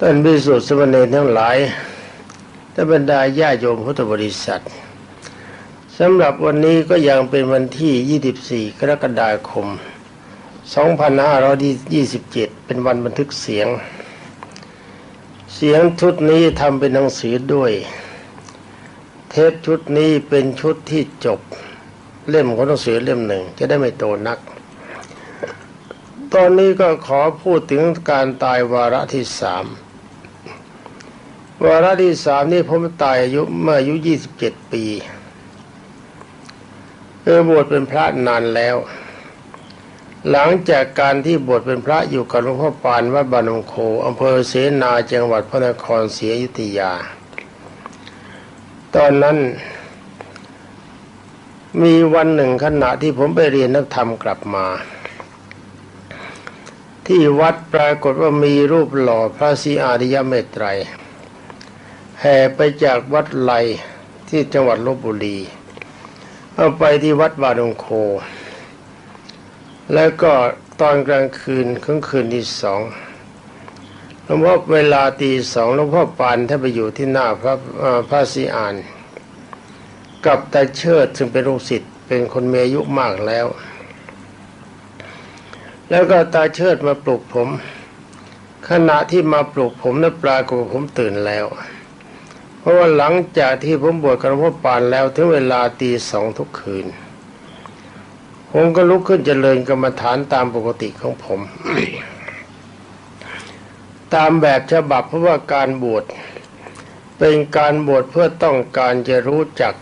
ท่านพิสุทธิ์สมณีทั้งหลายท่านบรรดาญาโยมพุทธบริษัทสำหรับวันนี้ก็ยังเป็นวันที่ 24 กรกฎาคม 2527 เป็นวันบันทึกเสียง เสียงชุดนี้ทำเป็นหนังสือด้วย เทปชุดนี้เป็นชุดที่จบ เล่มของหนังสือเล่มหนึ่ง จะได้ไม่โตนัก ตอนนี้ก็ขอพูดถึงการตายวาระที่สาม วาระที่สามนี่ผมตายอายุเมื่ออายุยี่สิบเจ็ดปีเออบวชเป็นพระนานแล้ว หลังจากการที่บวชเป็นพระอยู่กับหลวงพ่อปานวัดบานงโคอำเภอเสนาจังหวัดพระนครศรีอยุธยา ตอนนั้น มีวันหนึ่งขณะที่ผมไปเรียนนักธรรมกลับมา ที่วัดปรากฏว่ามีรูปหล่อพระศรีอาริยเมตไตร แห่ไปจากวัดไลที่จังหวัดลบบุรีเอาไปที่วัดบาดงโค แล้วก็ตอนกลางคืนของคืนที่สองหลวงพ่อเวลาตีสองหลวงพ่อปานท่านไปอยู่ที่หน้าพระพระศรีอาน กับตาเชิดซึ่งเป็นลูกศิษย์เป็นคนมีอายุมากแล้ว แล้วก็ตาเชิดมาปลุกผม ขณะที่มาปลุกผมนั้นปลากฏผมตื่นแล้ว ราะว่าหลังจากที่ผมบวชกับหลวงพ่อปานแล้วถึงเวลาตีสองทุกคืน ผมก็ลุกขึ้นเจริญกรรมฐานตามปกติของผม ตามแบบฉบับเพราะว่าการบวชเป็นการบวชเพื่อต้องการจะรู้จัก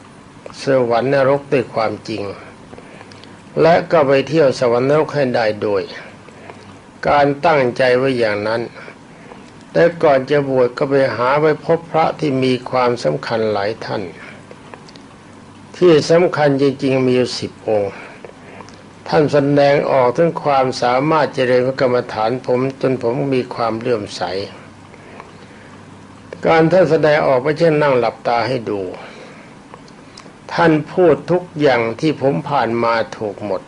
สวรรค์นรกด้วยความจริง และก็ไปเที่ยวสวรรค์นรกให้ได้โดย การตั้งใจไว้อย่างนั้น แต่ก่อนจะบวชก็ไปหาไปพบพระที่มีความสำคัญหลายท่าน ที่สำคัญจริงๆมีอยู่สิบองค์ ท่านแสดงออกถึงความสามารถเจริญกรรมฐานผมจนผมมีความเลื่อมใส การท่านแสดงออกไม่ใช่นั่งหลับตาให้ดู ท่านพูดทุกอย่างที่ผมผ่านมาถูกหมด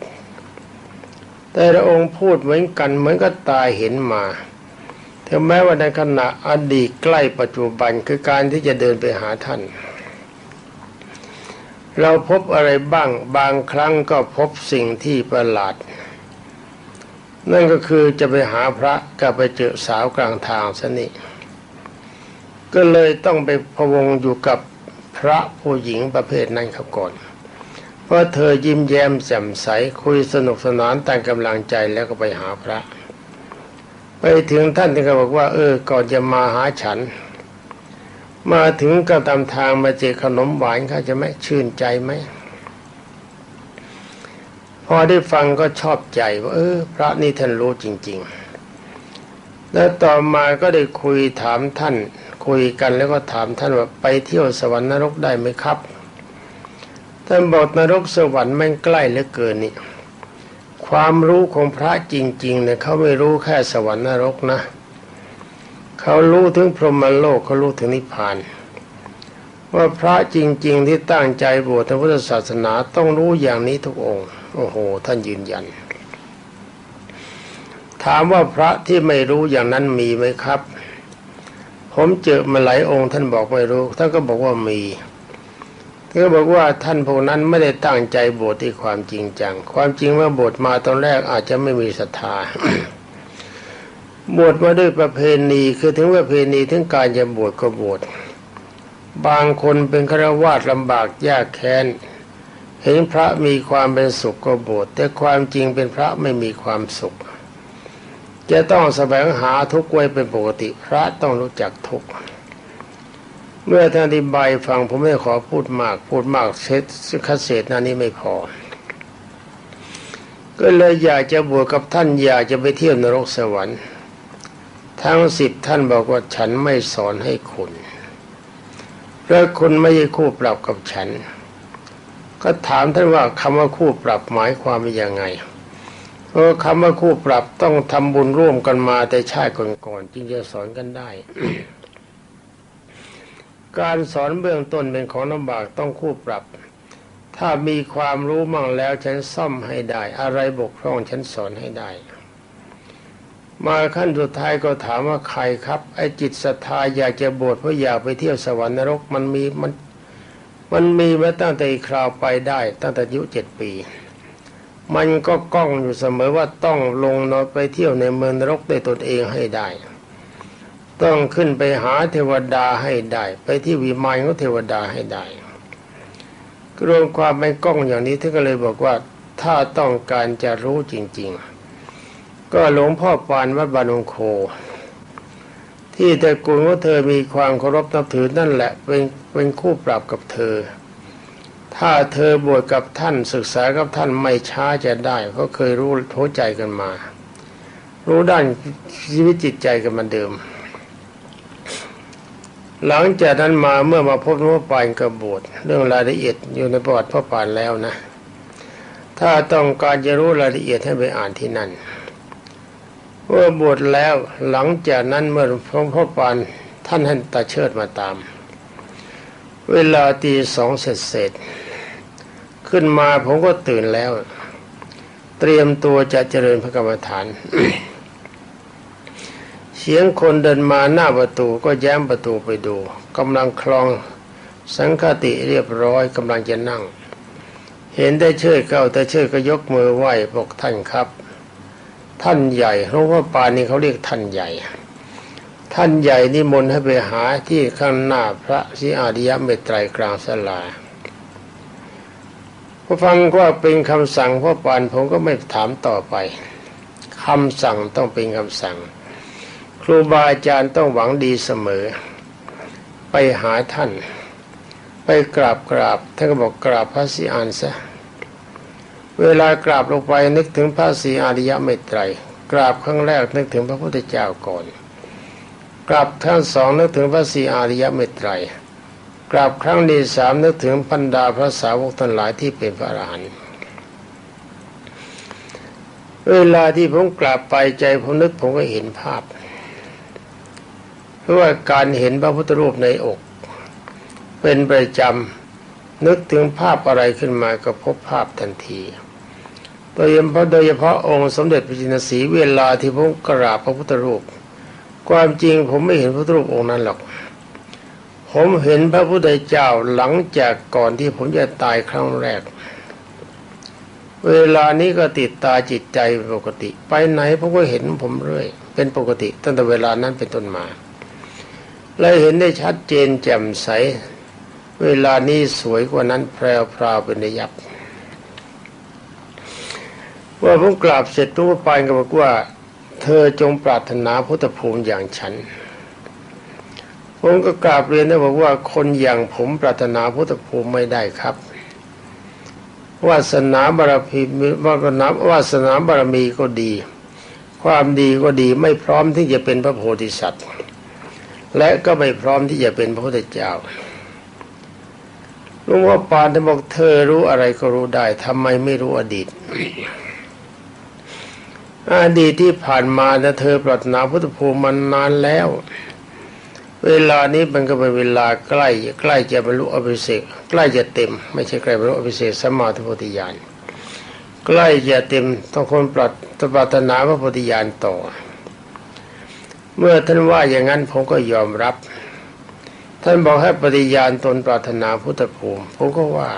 แต่ละองค์พูดเหมือนกันเหมือนกับตาเห็นมา ถึงแม้ว่าในขณะอดีตใกล้ปัจจุบันคือการที่จะเดินไปหาท่าน เราพบอะไรบ้างบางครั้งก็พบสิ่งที่ประหลาด นั่นก็คือจะไปหาพระกับไปเจอสาวกลางทางสนิก็เลยต้องไปพวงอยู่กับพระผู้หญิงประเภทนั้นเขาก่อน เพราะเธอยิ้มแย้มแจ่มใสคุยสนุกสนานแต่งกำลังใจแล้วก็ไปหาพระ ไปถึงท่านที่เขาบอกว่า เออ ก่อนจะมาหาฉัน มาถึงก็ตามทางมาเจอขนมหวานเขาจะไหมชื่นใจไหมพอได้ฟังก็ชอบใจว่าเออ พระนี่ท่านรู้จริง ๆ แล้วต่อมาก็ได้คุยถามท่าน คุยกันแล้วก็ถามท่านว่าไปเที่ยวสวรรค์นรกได้ไหมครับ ท่านบอกนรกสวรรค์แม่งใกล้เหลือเกินนี่ ความรู้ของพระจริงๆเนี่ยเขาไม่รู้แค่สวรรค์นรกนะเขารู้ถึงพรหมโลกเขารู้ถึงนิพพาน ว่าพระจริง ๆ ที่ตั้งใจบวชในพุทธศาสนาต้องรู้อย่างนี้ทุกองค์ โอ้โห ท่านยืนยัน ถามว่าพระที่ไม่รู้อย่างนั้นมีไหมครับ ผมเจอมาหลายองค์ท่านบอกไม่รู้ท่านก็บอกว่ามี ก็บอกว่าท่านพวกนั้นไม่ได้ตั้งใจบวชที่ความจริงจัง ความจริงว่าบวชมาตอนแรกอาจจะไม่มีศรัทธาบวชมาด้วยประเพณีคือถึงประเพณีถึงการจะบวชก็บวชบางคนเป็นฆราวาสลำบากยากแค้น เห็นพระมีความเป็นสุขก็บวชแต่ความจริงเป็นพระไม่มีความสุข จะต้องแสวงหาทุกข์ไว้เป็นปกติพระต้องรู้จักทุกข์ เมื่อท่านอธิบายฟังผมไม่ขอพูดมาก พูดมากเซตคัดเศษนานี้ไม่พอ ก็เลยอยากจะบวชกับท่านอยากจะไปเที่ยวนรกสวรรค์ทั้งสิบท่านบอกว่าฉันไม่สอนให้คุณเพราะคุณไม่ใช่คู่ปรับกับฉัน ก็ถามท่านว่าคำว่าคู่ปรับหมายความว่ายังไงเพราะคำว่าคู่ปรับต้องทำบุญร่วมกันมาแต่ชาติก่อนๆจึงจะสอนกันได้ การสอนเบื้องต้นเป็นของลำบากต้องคู่ปรับ ถ้ามีความรู้มั่งแล้วฉันซ่อมให้ได้ อะไรบกพร่องฉันสอนให้ได้ มาขั้นสุดท้ายก็ถามว่าใครครับ ไอ้จิตศรัทธาอยากจะบวชเพราะอยากไปเที่ยวสวรรค์นรกมันมีมันมันมีมาตั้งแต่คราวไปได้ ตั้งแต่อายุเจ็ดปี มันก็ก้องอยู่เสมอว่าต้องลงนอนไปเที่ยวในเมืองนรกด้วยตนเองให้ได้ ต้องขึ้นไปหาเทวดาให้ได้ ไปที่วิมานของเทวดาให้ได้รวมความไม่ก้องอย่างนี้ท่านก็เลยบอกว่าถ้าต้องการจะรู้จริง ๆ ก็หลวงพ่อปานวัดบานงโค ที่แต่กุลของเธอมีความเคารพนับถือนั่นแหละเป็นเป็นคู่ปรับกับเธอ ถ้าเธอบวชกับท่านศึกษากับท่านไม่ช้าจะได้เพราะเคยรู้โทใจกันมา รู้ด้านชีวิตจิตใจกันมาเดิม หลังจากนั้นมาเมื่อมาพบหลวงพ่อปานกบวชเรื่องรายละเอียดอยู่ในประวัติพ่อปานแล้วนะ ถ้าต้องการจะรู้รายละเอียดให้ไปอ่านที่นั่นเมื่อบวชแล้วหลังจากนั้นเมื่อหลวงพ่อปานท่านให้ตาเชิดมาตาม เวลาตีสองเสร็จเสร็จขึ้นมาผมก็ตื่นแล้ว เตรียมตัวจะเจริญพระกรรมฐาน สียงคนเดินมาหน้าประตูก็แย้มประตูไปดูกำลังคลองสังฆติเรียบร้อยกำลังจะนั่ง เห็นได้เชิดเข้าแต่เชิดก็ยกมือไหว้บอกท่านครับ ท่านใหญ่หลวงพ่อปานนี่เขาเรียกท่านใหญ่ ท่านใหญ่นิมนต์ให้ไปหาที่ข้างหน้าพระศรีอาริยะเมตไตรกลางสลาพอฟังว่าเป็นคำสั่งพ่อปานผมก็ไม่ถามต่อไปคำสั่งต้องเป็นคำสั่ง รูบาอาจารย์ต้องหวังดีเสมอ ไปหาท่าน ไปกราบกราบท่านก็บอกกราบพระศรีอานซะเวลากราบลงไปนึกถึงพระศรีอาริยะเมตไตรกราบครั้งแรกนึกถึงพระพุทธเจ้าก่อน กราบครั้งสองนึกถึงพระศรีอาริยะเมตไตรกราบครั้งที่สามนึกถึงพันดาพระสาวกทั้งหลายที่เป็นพระอรหันต์เวลาที่ผมกราบไปใจผมนึกผมก็เห็นภาพ ราะว่าการเห็นพระพุทธรูปในอก เป็นประจำนึกถึงภาพอะไรขึ้นมาก็พบภาพทันทีโดยเฉพาะโดยเฉพาะองค์สมเด็จพระจินสีเวลาที่ผมกราบพระพุทธรูป ความจริงผมไม่เห็นพระพุทธรูปองค์นั้นหรอก ผมเห็นพระพุทธเจ้าหลังจากก่อนที่ผมจะตายครั้งแรก เวลานี้ก็ติดตาจิตใจปกติ ไปไหนผมก็เห็นผมเรื่อย เป็นปกติตั้งแต่เวลานั้นเป็นต้นมา เลยเห็นได้ชัดเจนแจ่มใส เวลานี้สวยกว่านั้นแพรวพราวเป็นระยับว่าผมกราบเสร็จทุกปานก็บอกว่า เธอจงปรารถนาพุทธภูมิอย่างฉัน ผมก็กราบเรียนได้บอกว่าคนอย่างผมปรารถนาพุทธภูมิไม่ได้ครับวาสนาบารมีวาสนาวาสนาบารมีก็ดี ความดีก็ดีไม่พร้อมที่จะเป็นพระโพธิสัตว์ และก็ไม่พร้อมที่จะเป็นพระพุทธเจ้าหลวงพ่อปานท่านบอกเธอรู้อะไรก็รู้ได้ทำไมไม่รู้อดีต อดีตที่ผ่านมานะเธอปรารถนาพุทธภูมิมันนานแล้ว เวลานี้มันก็เป็นเวลาใกล้ ใกล้จะบรรลุอภิเศกใกล้จะเต็ม ไม่ใช่ใกล้บรรลุอภิเศกสมมาธิโพธิญาณใกล้จะเต็มต้องคนปรารถนาพระโพธิญาณต่อ เมื่อท่านว่าอย่างนั้นผมก็ยอมรับ ท่านบอกให้ปฏิญาณตนปรารถนาพุทธภูมิผมก็ว่า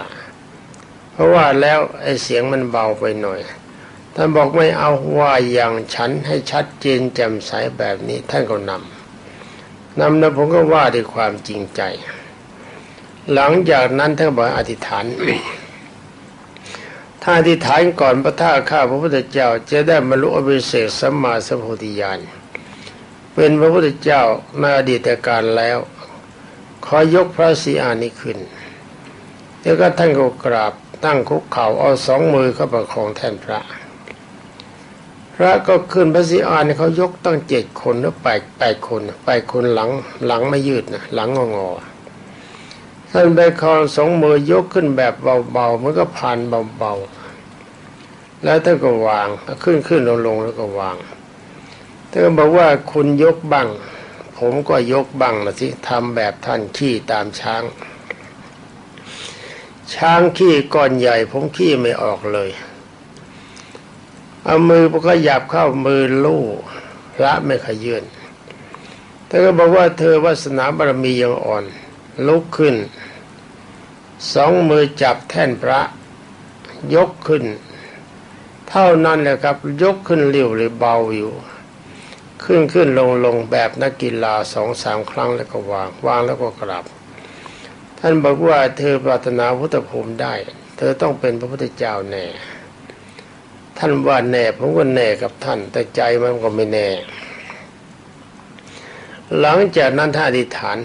เพราะว่าแล้วไอ้เสียงมันเบาไปหน่อย ท่านบอกไม่เอาว่าอย่างฉันให้ชัดเจนแจ่มใสแบบนี้ท่านก็นำนำแล้วผมก็ว่าด้วยความจริงใจ หลังจากนั้นท่านบอกอธิษฐานถ้าอธิษฐานก่อนพระท่าข้าพระพุทธเจ้าจะได้บรรลุอภิเศษสัมมาสัมโพธิญาณ เป็นพระพุทธเจ้าในอดีตการแล้ว ขอยกพระศีอานี้ขึ้น แล้วก็ท่านก็กราบตั้งคุกเข่าเอาสองมือเข้าประคองแทนพระ พระก็ขึ้นพระศีอานเขายกตั้งเจ็ดคนหรือแปดแปดคนแปดคนหลังหลังไม่ยืดนะหลังงอๆท่านไปคองสองมือยกขึ้นแบบเบาๆมันก็ผ่านเบาๆแล้วท่านก็วางขึ้นขึ้นลงลงแล้วก็วาง ท่านก็บอกว่าคุณยกบังผมก็ยกบังนะสิทำแบบท่านขี้ตามช้าง ช้างขี้ก้อนใหญ่ ผมขี้ไม่ออกเลย เอามือก็หยับเข้ามือลู่ระไม่ขยื่นเธอก็บอกว่าเธอวาสนาบารมียังอ่อน ลุกขึ้น สองมือจับแท่นพระ ยกขึ้น เท่านั้นแหละครับ ยกขึ้นเร็วหรือเบาอยู่ ขึ้นขึ้นลงลงแบบนักกีฬาสองสามครั้งแล้วก็วาง วางแล้วก็กลับ ท่านบอกว่าเธอปรารถนาพุทธภูมิได้ เธอต้องเป็นพระพุทธเจ้าแน่ ท่านว่าแน่ผมก็แน่กับท่าน แต่ใจมันก็ไม่แน่ หลังจากนั้นท่านอธิษฐาน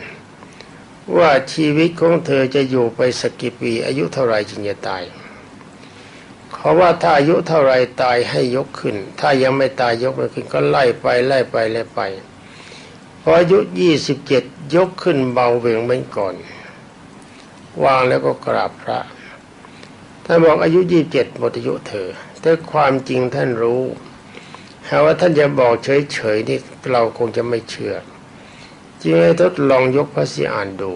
ว่าชีวิตของเธอจะอยู่ไปสักกี่ปีอายุเท่าไรจึงจะตาย เขาว่าถ้าอายุเท่าไรตายให้ยกขึ้น ถ้ายังไม่ตายยกไม่ขึ้นก็ไล่ไปไล่ไปไล่ไป พออายุยี่สิบเจ็ดยกขึ้นเบาเวงเหมือนก่อน วางแล้วก็กราบพระท่านบอกอายุยี่บเจ็ดหมดอายุเธอ แต่ความจริงท่านรู้หาว่าท่านจะบอกเฉยๆนี่เราคงจะไม่เชื่อ จึงให้ทดลองยกพระสีอ่านดู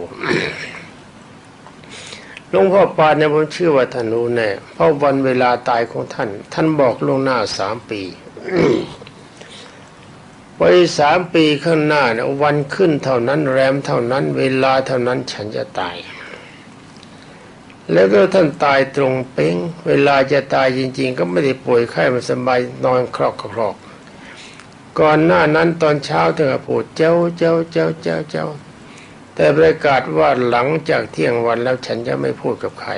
หลวงพ่อปานเนี่ยผมเชื่อว่าท่านรู้แน่เพราะวันเวลาตายของท่าน ท่านบอกล่วงหน้าสามปีไว้สามปีข้างหน้าเนี่ยวันขึ้นเท่านั้นแรมเท่านั้น เวลาเท่านั้นฉันจะตาย แล้วก็ท่านตายตรงเป้งเวลาจะตายจริง ๆ ก็ไม่ได้ป่วยไข้มาสบายนอนครอกครอก ก่อนหน้านั้นตอนเช้าท่านก็พูดเจ้าเจ้าเจ้าเจ้าเจ้า แต่ประกาศว่าหลังจากเที่ยงวันแล้วฉันจะไม่พูดกับใคร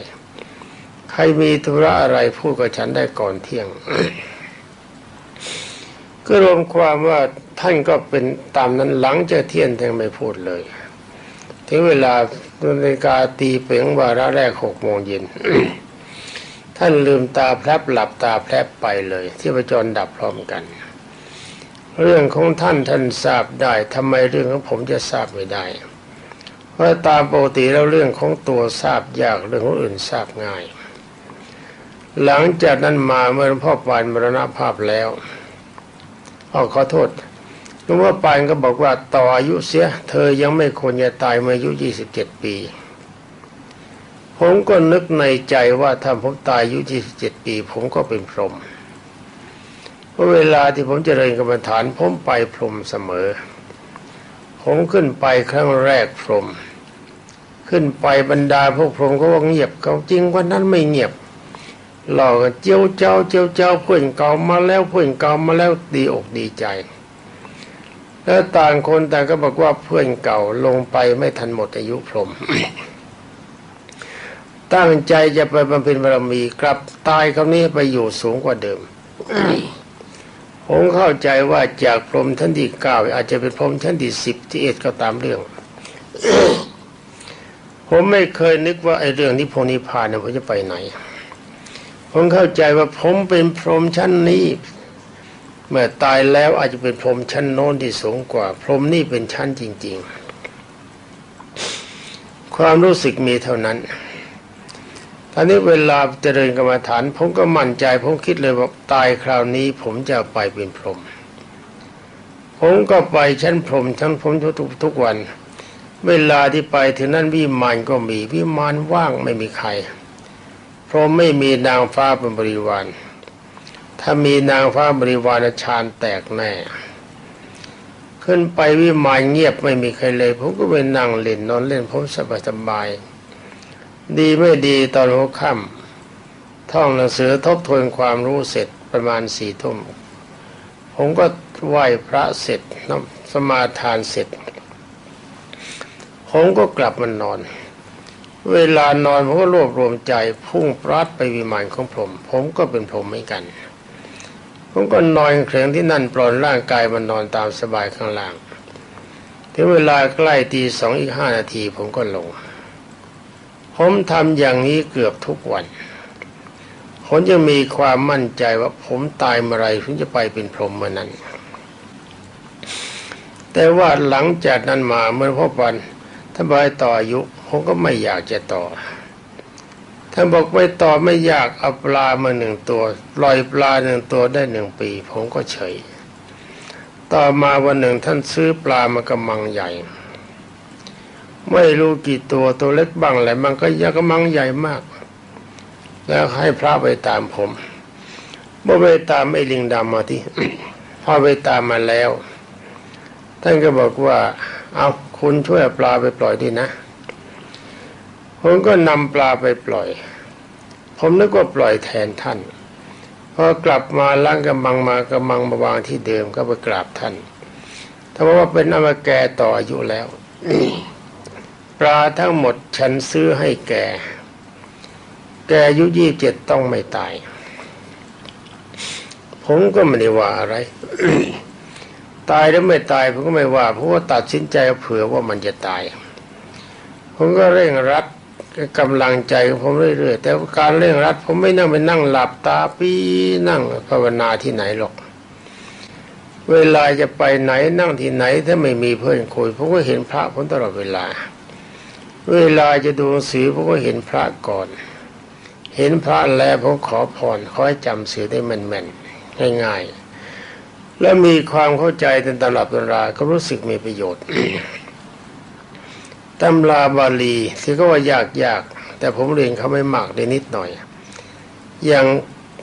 ใครมีธุระอะไรพูดกับฉันได้ก่อนเที่ยง ก็รวมความว่าท่านก็เป็นตามนั้นหลังจากเที่ยงท่านไม่พูดเลยถึงเวลานาฬิกาตีเป่งวาระแรกหกโมงเย็นท่านลืมตาแพลบหลับตาแพลบไปเลยที่ประจรดับพร้อมกัน เรื่องของท่านท่านทราบได้ทำไมเรื่องของผมจะทราบไม่ได้ ราะตามปกติแล้วเรื่องของตัวทราบยากเรื่องของอื่นทราบง่าย หลังจากนั้นมาเมื่อหลวงพ่อปานมรณภาพแล้วออขอโทษหลวงพ่อปานก็บอกว่าต่ออายุเสีย เธอยังไม่ควรจะตายเมื่ออายุยี่สิบเจ็ดปี ผมก็นึกในใจว่าถ้าผมตายอายุยี่สิบเจ็ดปี ผมก็เป็นพรหมเพราะเวลาที่ผมจเจริญกรรมฐานผมไปพรหมเสมอผมขึ้นไปครั้งแรกพรหม ขึ้นไปบรรดาพวกพรหมก็ว่าเงียบเขาจริงวันนั้นไม่เงียบหลอกเจียวเจ้าเจียวเจ้าเพื่อนเก่ามาแล้วเพื่อนเก่ามาแล้วดีอกดีใจ แล้วต่างคนต่างก็บอกว่าเพื่อนเก่าลงไปไม่ทันหมดอายุพรหมตั้งใจจะไปบำเพ็ญบารมีกลับตายคราวนี้ไปอยู่สูงกว่าเดิมผมเข้าใจว่าจากพรหมชั้นที่เก้าอาจจะเป็นพรหมชั้นที่สิบที่เอ็ดก็ตามเรื่อง ผมไม่เคยนึกว่าไอ้เรื่องที่พงนิพพานเนี่ยผมจะไปไหน ผมเข้าใจว่าผมเป็นพรหมชั้นนี้ เมื่อตายแล้วอาจจะเป็นพรหมชั้นโน้นที่สูงกว่า พรหมนี่เป็นชั้นจริง ๆ ความรู้สึกมีเท่านั้นตอนนี้เวลาเจริญกรรมฐาน ผมก็มั่นใจ ผมคิดเลยว่าตายคราวนี้ ผมจะไปเป็นพรหมผมก็ไปชั้นพรหมชั้นพรหมทุกทุกวัน เวลาที่ไปถึงนั้นวิมานก็มีวิมานว่างไม่มีใคร เพราะไม่มีนางฟ้าเป็นบริวารถ้ามีนางฟ้าบริวารฌานแตกแน่ขึ้นไปวิมานเงียบไม่มีใครเลย ผมก็ไปนั่งเล่นนอนเล่นผมสบายสบายดีไม่ดีตอนหัวค่ำท่องหนังสือทบทวนความรู้เสร็จประมาณสี่ทุ่มผมก็ไหว้พระเสร็จน้ำสมาทานเสร็จ ผมก็กลับมานอน เวลานอนผมก็รวบรวมใจพุ่งปราดไปวิมานของผม ผมก็เป็นผมเหมือนกัน ผมก็นอนเคร่งที่นั่นปลอนร่างกายมันนอนตามสบายข้างล่างถึงเวลาใกล้ตีสองอีกห้านาทีผมก็ลง ผมทำอย่างนี้เกือบทุกวัน ผมจะมีความมั่นใจว่าผมตายเมื่อไรผมจะไปเป็นพรหมเมื่อนั้น แต่ว่าหลังจากนั้นมาเมื่อพ่อปัน ถ้าบอยต่ออายุผมก็ไม่อยากจะต่อ ท่านบอกไม่ต่อไม่อยากเอาปลามาหนึ่งตัวปล่อยปลาหนึ่งตัวได้หนึ่งปี ผมก็เฉย ต่อมาวันหนึ่งท่านซื้อปลามากระมังใหญ่ ไม่รู้กี่ตัวตัวเล็กบ้างอะไรมันก็ยักระมังใหญ่มาก แล้วให้พระไปตามผมเมื่อไปตามไอ้ลิงดำมาที่พอไปตามมาแล้ว ท่านก็บอกว่า เอา คุณช่วยปลาไปปล่อยดีนะ ผมก็นำปลาไปปล่อย ผมนึกว่าปล่อยแทนท่าน พอกลับมาล้างกำมังมากำมังมาวางที่เดิมก็ไปกราบท่านถ้าว่าเป็นอมาแกต่ออายุแล้วปลาทั้งหมดฉันซื้อให้แก แกอายุยี่เจ็ดต้องไม่ตาย ผมก็ไม่ได้ว่าอะไร ตายหรือไม่ตายผมก็ไม่ว่า เพราะว่าตัดสินใจเผื่อว่ามันจะตาย ผมก็เร่งรัดกำลังใจของผมเรื่อยๆ แต่การเร่งรัดผมไม่นั่งไปนั่งหลับตาปีนั่งภาวนาที่ไหนหรอก เวลาจะไปไหนนั่งที่ไหน ถ้าไม่มีเพื่อนคุยผมก็เห็นพระผมตลอดเวลา เวลาจะดูสือผมก็เห็นพระก่อน เห็นพระแล้วผมขอพรขอให้จำสื่อได้แม่นๆง่ายๆ และมีความเข้าใจในตำรับตำราก็รู้สึกมีประโยชน์ตำราบาลีที่ก็ว่ายากยากแต่ผมเรียนเขาไม่มากได้นิดหน่อย อย่าง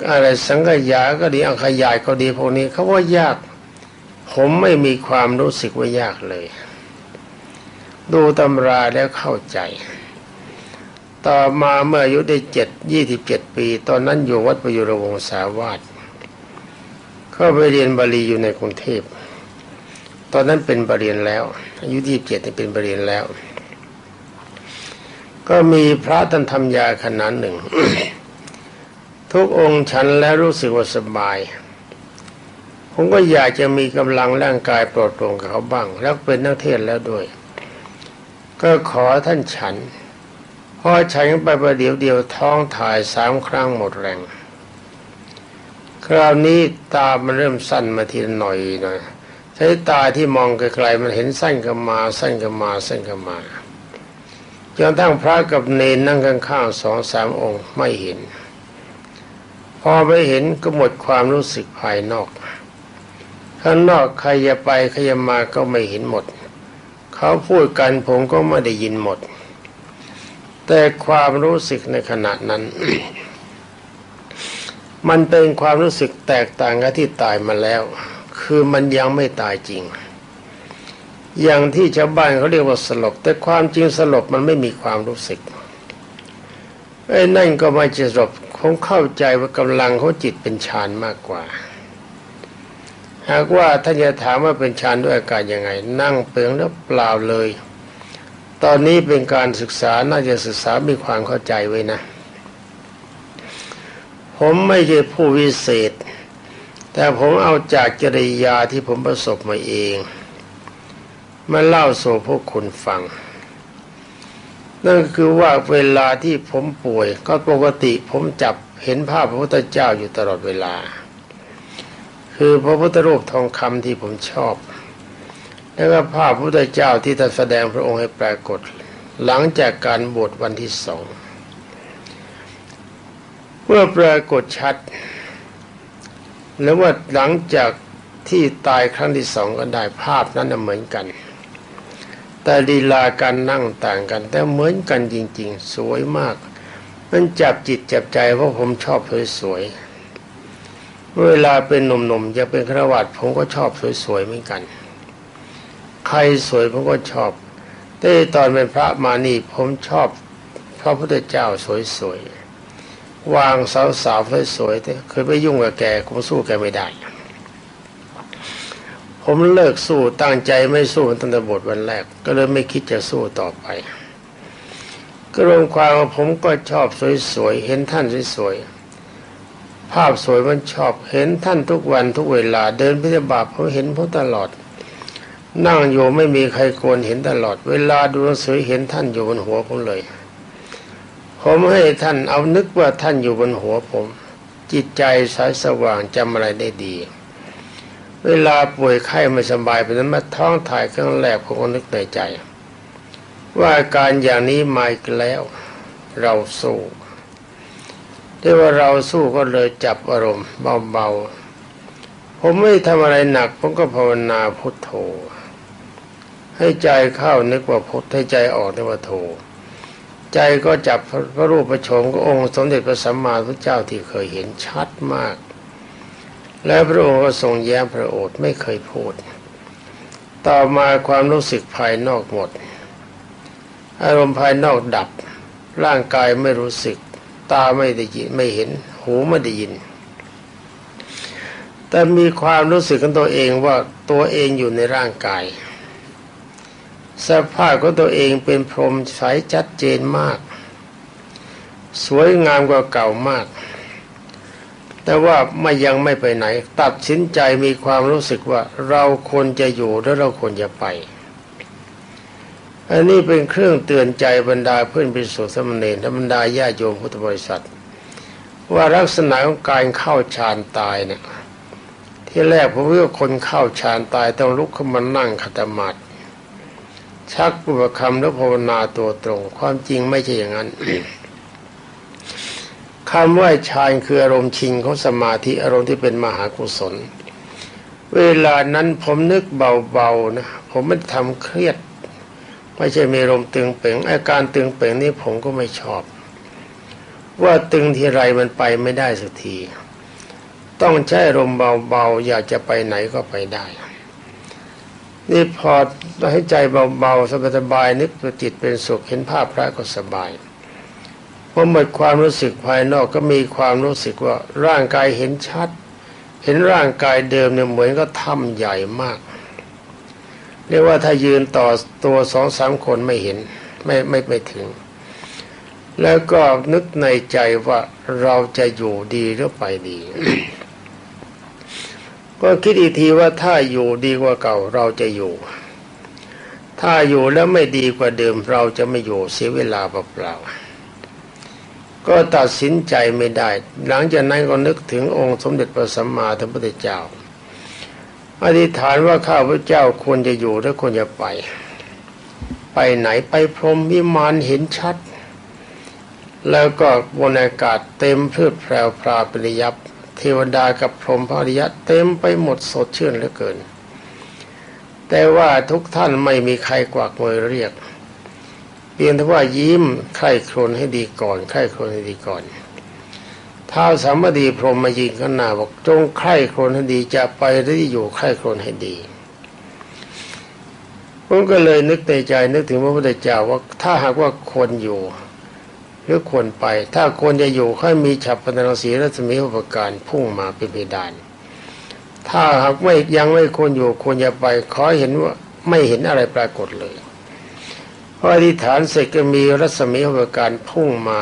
อะไรสังกยาก็ดีอังขยายก็ดีพวกนี้เขาว่ายาก ผมไม่มีความรู้สึกว่ายากเลย ดูตำราแล้วเข้าใจ ต่อมาเมื่ออายุได้เจ็ดยี่สิบเจ็ดปี ตอนนั้นอยู่วัดประยุรวงศาวาส เข้าไปเรียนบาลีอยู่ในกรุงเทพ ตอนนั้นเป็นบาเรียนแล้ว อายุที่เจ็ดเป็นบาเรียนแล้ว ก็มีพระท่านทำยาขนาดหนึ่ง ทุกองค์ฉันแล้วรู้สึกว่าสบาย ผมก็อยากจะมีกำลังร่างกายปลอดโปร่งกับเขาบ้าง แล้วเป็นนักเทศแล้วด้วย ก็ขอท่านฉันพอฉันไปประเดี๋ยวเดียวท้องถ่ายสามครั้งหมดแรง คราวนี้ตามันเริ่มสั้นมาทีละหน่อยหน่อยใช้ตาที่มองไกลๆมันเห็นสั้นกันมาสั้นกันมาสั้นกันมาจนทั้งพระกับเนนนั่งข้างๆสองสามองค์ไม่เห็น พอไปเห็นก็หมดความรู้สึกภายนอก ข้างนอกใครจะไปใครจะมาก็ไม่เห็นหมด เขาพูดกันผมก็ไม่ได้ยินหมด แต่ความรู้สึกในขณะนั้น มันเป็นความรู้สึกแตกต่างกับที่ตายมาแล้ว คือมันยังไม่ตายจริง อย่างที่ชาวบ้านเขาเรียกว่าสลบ แต่ความจริงสลบมันไม่มีความรู้สึกไอ้นั่นก็ไม่จะสลบคงเข้าใจว่ากำลังเของจิตเป็นฌานมากกว่า หากว่าท่านจะถามว่าเป็นฌานด้วยอาการยังไง นั่งเปลืองแล้วเปล่าเลย ตอนนี้เป็นการศึกษาน่าจะศึกษามีความเข้าใจไว้นะ ผมไม่ใช่ผู้วิเศษ แต่ผมเอาจากจริยาที่ผมประสบมาเอง มาเล่าสู่พวกคุณฟัง นั่นคือว่าเวลาที่ผมป่วย ก็ปกติผมจับเห็นภาพพระพุทธเจ้าอยู่ตลอดเวลา คือพระพุทธรูปทองคำที่ผมชอบ แล้วก็ภาพพระพุทธเจ้าที่ท่านแสดงพระองค์ให้ปรากฏ หลังจากการบวชวันที่สอง เมื่อปรากฏชัด แล้วว่าหลังจากที่ตายครั้งที่สองก็ได้ภาพนั้นเหมือนกัน แต่ดีลาการนั่งต่างกัน แต่เหมือนกันจริง ๆ สวยมาก มันจับจิตจับใจเพราะผมชอบสวยๆเวลาเป็นหนุ่มๆจะเป็นครวัตผมก็ชอบสวยๆเหมือนกัน ใครสวยผมก็ชอบแต่ตอนเป็นพระมานี่ผมชอบพระพุทธเจ้าสวยๆ วางสาวๆสวยๆแต่เคยไปยุ่งกับแกคงสู้แกไม่ได้ ผมเลิกสู้ตั้งใจไม่สู้ตั้งแต่บทวันแรก ก็เลยไม่คิดจะสู้ต่อไป ก็รวมความว่าผมก็ชอบสวยๆเห็นท่านสวยๆภาพสวยมันชอบเห็นท่านทุกวันทุกเวลาเดินพิธีบาตผมเห็นพตลอด นั่งอยู่ไม่มีใครโกนเห็นตลอด เวลาดูหนังสือเห็นท่านอยู่บนหัวผมเลย ผมให้ท่านเอานึกว่าท่านอยู่บนหัวผม จิตใจสายสว่างจำอะไรได้ดี เวลาป่วยไข้ไม่สบายเป็นนั้นมาท้องถ่ายเครั้งแรกผมก็นึกในใจ ว่าอาการอย่างนี้มาอีกแล้ว เราสู้ที่ว่าเราสู้ก็เลยจับอารมณ์เบาๆ ผมไม่ทำอะไรหนัก ผมก็ภาวนาพุทโธ ให้ใจเข้านึกว่าพุทให้ใจออกนึกว่าโธ ใจก็จับพระรูปประชมก็องค์สมเด็จพระสัมมาสัมพุทธเจ้าที่เคยเห็นชัดมาก แล้วพระองค์ก็ทรงแย้มพระโอษฐ์ไม่เคยพูด ต่อมาความรู้สึกภายนอกหมด อารมณ์ภายนอกดับ ร่างกายไม่รู้สึก ตาไม่ได้ยินไม่เห็น หูไม่ได้ยิน แต่มีความรู้สึกของตัวเองว่าตัวเองอยู่ในร่างกาย สภาพของตัวเองเป็นพรหมใสชัดเจนมาก สวยงามกว่าเก่ามาก แต่ว่าไม่ยังไม่ไปไหน ตัดสินใจมีความรู้สึกว่าเราควรจะอยู่และเราควรจะไป อันนี้เป็นเครื่องเตือนใจบรรดาเพื่อนพิสุทธิสมณีและบรรดาญาโยมพุทธบริษัท ว่าลักษณะของการเข้าฌานตายเนี่ยที่แรกผมว่าคนเข้าฌานตายต้องลุกขึ้นมานั่งขัตมาด ชักปุบคำแล้วภาวนาตัวตรง ความจริงไม่ใช่อย่างนั้นคำว่าฌานคืออารมณ์ชิงของสมาธิอารมณ์ที่เป็นมหากุศล เวลานั้นผมนึกเบาๆนะ ผมไม่ทำเครียด ไม่ใช่มีอารมณ์ตึงเป่งอาการตึงเป่งนี่ผมก็ไม่ชอบ ว่าตึงทีไรมันไปไม่ได้สักที ต้องใช้อารมณ์เบาๆ อยากจะไปไหนก็ไปได้ นี่พอให้ใจเบาๆสบายๆนึกประจิตเป็นสุขเห็นภาพพระก็สบายพอหมดความรู้สึกภายนอกก็มีความรู้สึกว่าร่างกายเห็นชัด เห็นร่างกายเดิมเนี่ยเหมือนก็ถ้ำใหญ่มาก เรียกว่าถ้ายืนต่อตัวสองสามคนไม่เห็นไม่ไม่ไม่ถึง แล้วก็นึกในใจว่าเราจะอยู่ดีหรือไปดี ก็คิดอีกทีว่าถ้าอยู่ดีกว่าเก่าเราจะอยู่ ถ้าอยู่แล้วไม่ดีกว่าเดิมเราจะไม่อยู่เสียเวลาเปล่าๆก็ตัดสินใจไม่ได้ หลังจากนั้นก็นึกถึงองค์สมเด็จพระสัมมาสัมพุทธเจ้าอธิษฐานว่าข้าพเจ้าควรจะอยู่และควรจะไป ไปไหนไปพรมวิมานเห็นชัด แล้วก็บนอากาศเต็มพืชแพรวพราปริยับ เทวดากับพรหมพริยะเต็มไปหมดสดชื่นเหลือเกิน แต่ว่าทุกท่านไม่มีใครกวักมือเรียก เพียงแต่ว่ายิ้มใคร่ครวญให้ดีก่อนใคร่ครวญให้ดีก่อนท้าสามดีพรหมมายิงข้างหน้าบอกจงใคร่ครวญให้ดีจะไปหรืออยู่ใคร่ครวญให้ดีผมก็เลยนึกในใจนึกถึงพระพุทธเจ้าว่าถ้าหากว่าควรอยู่ หรือควรไป ถ้าควรจะอยู่ค่อยมีฉับพลังสีรัศมีอุปการพุ่งมาเป็นเพดาน ถ้าหากไม่ยังไม่ควรอยู่ควรจะไปขอเห็นว่าไม่เห็นอะไรปรากฏเลยพออธิษฐานเสร็จก็มีรัศมีอุปการพุ่งมา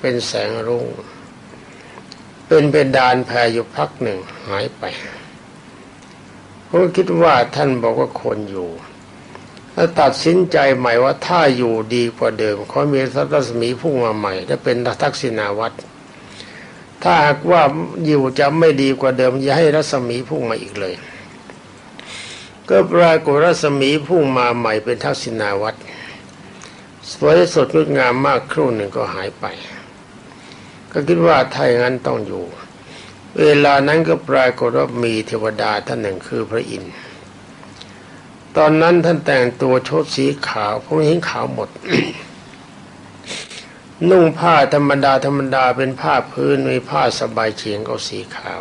เป็นแสงรุ่ง เป็นเพดานแผ่อยู่พักหนึ่งหายไปผมคิดว่าท่านบอกว่าควรอยู่ แล้วตัดสินใจใหม่ว่าถ้าอยู่ดีกว่าเดิมเขามีรัศมีพุ่งมาใหม่และเป็นทักษิณาวัตรถ้าหากว่าอยู่จะไม่ดีกว่าเดิมอย่าให้รัศมีพุ่งมาอีกเลย ก็ปรากฏรัศมีพุ่งมาใหม่เป็นทักษิณาวัตรสวยสดงดงามมากครู่หนึ่งก็หายไป ก็คิดว่าถ้าอย่างนั้นต้องอยู่ เวลานั้นก็ปรากฏว่ามีเทวดาท่านหนึ่งคือพระอินทร์ ตอนนั้นท่านแต่งตัวโชดสีขาวผมเห็นขาวหมด นุ่งผ้าธรรมดาธรรมดาเป็นผ้าพื้นมีผ้าสบายเฉียงก็สีขาว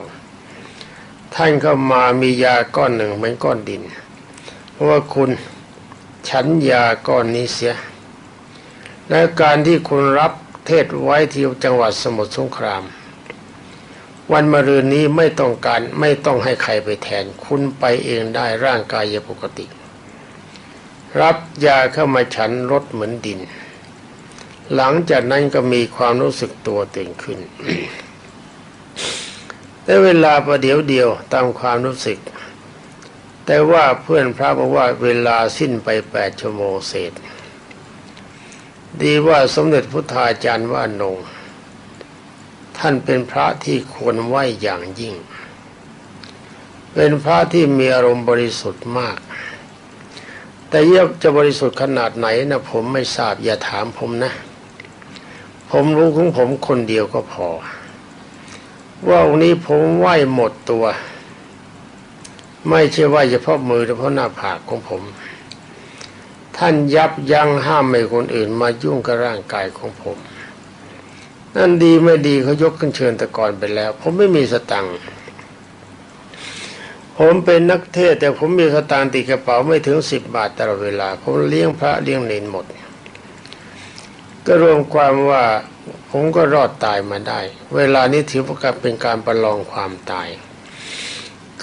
ท่านก็มามียาก้อนหนึ่งเหมือนก้อนดิน เพราะว่าคุณฉันยาก้อนนี้เสีย และการที่คุณรับเทศไว้ที่จังหวัดสมุทรสงคราม วันมะรืนนี้ไม่ต้องการไม่ต้องให้ใครไปแทน คุณไปเองได้ร่างกายปกติ รับยาเข้ามาฉันรสเหมือนดิน หลังจากนั้นก็มีความรู้สึกตัวตื่นขึ้นแต่เวลาประเดี๋ยวเดียวตามความรู้สึก แต่ว่าเพื่อนพระบอกว่าเวลาสิ้นไปแปดชั่วโมงเศษ ดีว่าสมเด็จพุทธาจารย์ว่านง ท่านเป็นพระที่ควรไหวอย่างยิ่ง เป็นพระที่มีอารมณ์บริสุทธิ์มาก แต่เยี่ยจะบริสุทธิ์ขนาดไหนนะผมไม่ทราบอย่าถามผมนะ ผมรู้ของผมคนเดียวก็พอ ว่าวันนี้ผมไหวหมดตัว ไม่ใช่ไหวเฉพาะมือเฉพาะหน้าผากของผม ท่านยับยั้งห้ามไม่คนอื่นมายุ่งกับร่างกายของผม นั่นดีไม่ดีเขายกขึ้นเชิญตะกอนไปแล้ว ผมไม่มีสตังค์ ผมเป็นนักเทศแต่ผมมีสตางค์ติดกระเป๋าไม่ถึงสิบบาทตลอดเวลา ผมเลี้ยงพระเลี้ยงเนนหมด ก็รวมความว่าผมก็รอดตายมาได้ เวลานี้ถือว่าเป็นการประลองความตาย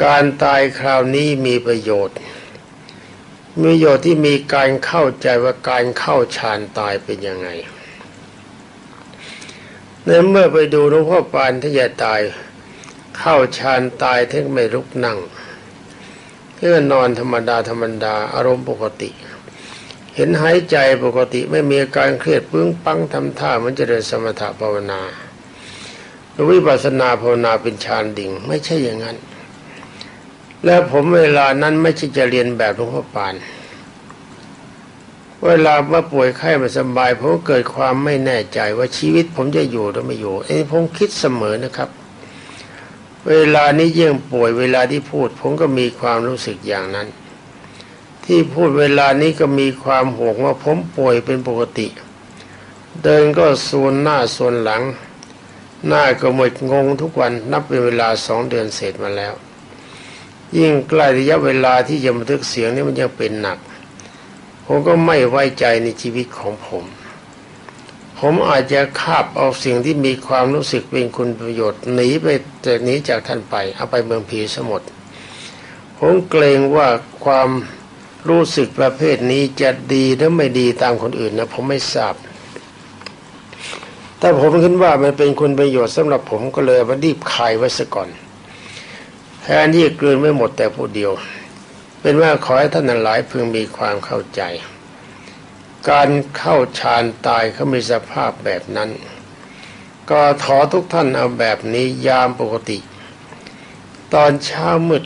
การตายคราวนี้มีประโยชน์ มีประโยชน์ที่มีการเข้าใจว่าการเข้าฌานตายเป็นยังไงในเมื่อไปดูหลวงพ่อปานที่จะตาย เข้าฌานตายทั้งไม่ลุกนั่งเพื่อนอนธรรมดาธรรมดาอารมณ์ปกติ เห็นหายใจปกติไม่มีอาการเครียดปึ้งปังทำท่ามันจะเดินสมถะภาวนาหรือวิปัสสนาภาวนาเป็นฌานดิ่ง ไม่ใช่อย่างนั้น และผมเวลานั้นไม่ใช่จะเรียนแบบหลวงพ่อปาน เวลาว่าป่วยไข้ไม่สบายผมเกิดความไม่แน่ใจว่าชีวิตผมจะอยู่หรือไม่อยู่ไอ้ผมคิดเสมอนะครับ เวลานี้ยิ่งป่วยเวลาที่พูด ผมก็มีความรู้สึกอย่างนั้น ที่พูดเวลานี้ก็มีความห่วงว่าผมป่วยเป็นปกติ เดินก็ส่วนหน้าส่วนหลัง หน้าก็หมดงงทุกวันนับเป็นเวลาสองเดือนเสร็จมาแล้ว ยิ่งใกล้ระยะเวลาที่จะบันทึกเสียงนี่มันยังเป็นหนัก ผมก็ไม่ไว้ใจในชีวิตของผม ผมอาจจะคาบเอาสิ่งที่มีความรู้สึกเป็นคุณประโยชน์หนีไปจากนี้จากท่านไป เอาไปเมืองผีสมุทรผมเกรงว่าความรู้สึกประเภทนี้จะดีหรือไม่ดีตามคนอื่นนะผมไม่ทราบ แต่ผมคิดว่ามันเป็นคุณประโยชน์สำหรับผมก็เลยมารีบคายไว้ซะก่อนแทนที่จะกลืนไม่หมดแต่ผู้เดียว เป็นว่าขอให้ท่านหลายพึงมีความเข้าใจ การเข้าฌานตายเขามีสภาพแบบนั้น ก็ขอทุกท่านเอาแบบนี้ยามปกติ ตอนเช้ามืด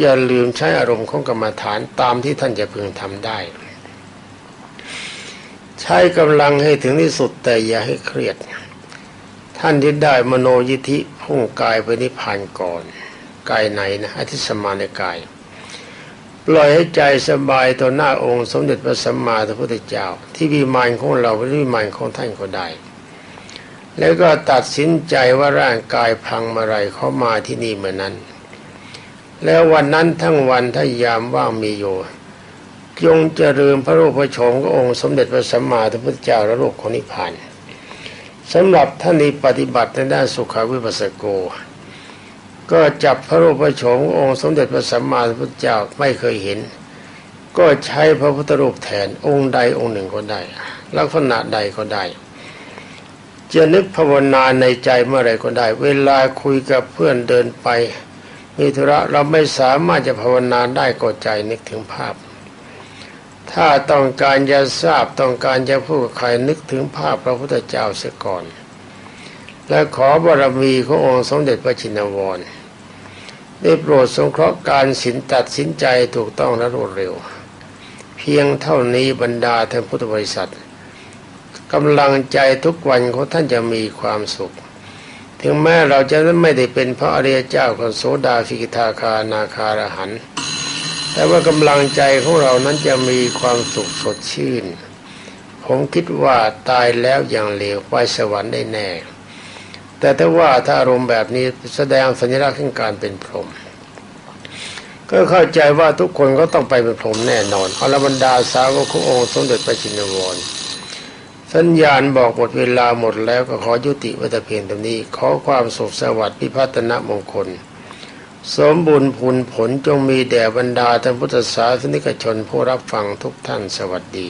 อย่าลืมใช้อารมณ์ของกรรมฐานตามที่ท่านจะพึงทำได้ ใช้กำลังให้ถึงที่สุดแต่อย่าให้เครียด ท่านที่ได้มโนยิธิพุ่งกายไปนิพพานก่อน กายไหนนะอธิสมาในกาย ปล่อยให้ใจสบายต่อหน้าองค์ สมเด็จพระสัมมาสัมพุทธเจ้า ที่วิมานของเราหรือวิมานของท่านก็ได้ แล้วก็ตัดสินใจว่าร่างกายพังเมื่อไรเขามาที่นี่เมื่อนั้น แล้ววันนั้นทั้งวันถ้ายามว่างมีอยู่จงเจริญพระรูปพระโฉมขององค์สมเด็จพระสัมมาสัมพุทธเจ้าและโลกของนิพพานสำหรับท่านที่ปฏิบัติในด้านสุขาวิปัสสโก ก็จับพระรูปพระโฉมององค์สมเด็จพระสัมมาสัมพุทธเจ้าไม่เคยเห็น ก็ใช้พระพุทธรูปแทนองค์ใดองค์หนึ่งก็ได้ ลักษณะใดก็ได้ จะนึกภาวนาในใจเมื่อไรก็ได้ เวลาคุยกับเพื่อนเดินไปมีธุระเราไม่สามารถจะภาวนาได้ก็ใจนึกถึงภาพ ถ้าต้องการจะทราบต้องการจะพูดกับใครนึกถึงภาพพระพุทธเจ้าเสียก่อน และขอบารมีขององค์สมเด็จพระชินวรได้โปรดสงเคราะห์การสินตัดสินใจถูกต้องและรวดเร็ว เพียงเท่านี้บรรดาท่านพุทธบริษัทกำลังใจทุกวันของท่านจะมีความสุข ถึงแม้เราจะไม่ได้เป็นพระอริยเจ้าของโสดาฟิกทาคานาคารหัน แต่ว่ากำลังใจของเรานั้นจะมีความสุขสดชื่น ผมคิดว่าตายแล้วอย่างเลวไปสวรรค์ได้แน่ แต่ถ้าว่าถ้าอารมณ์แบบนี้แสดงสัญลักษณ์ของการเป็นพรหมก็เข้าใจว่าทุกคนก็ต้องไปเป็นพรหมแน่นอนอรบรรดาสาวกขององค์สมเด็จพระจินวรสัญญาณบอกหมดเวลาหมดแล้วก็ขอยุติว้แต่เพียงเท่านี้ ขอความสุขสวัสดิ์พิพัฒนมงคล สมบุญผลผลจงมีแด่บรรดาท่านพุทธศาสนิกชนผู้รับฟังทุกท่านสวัสดี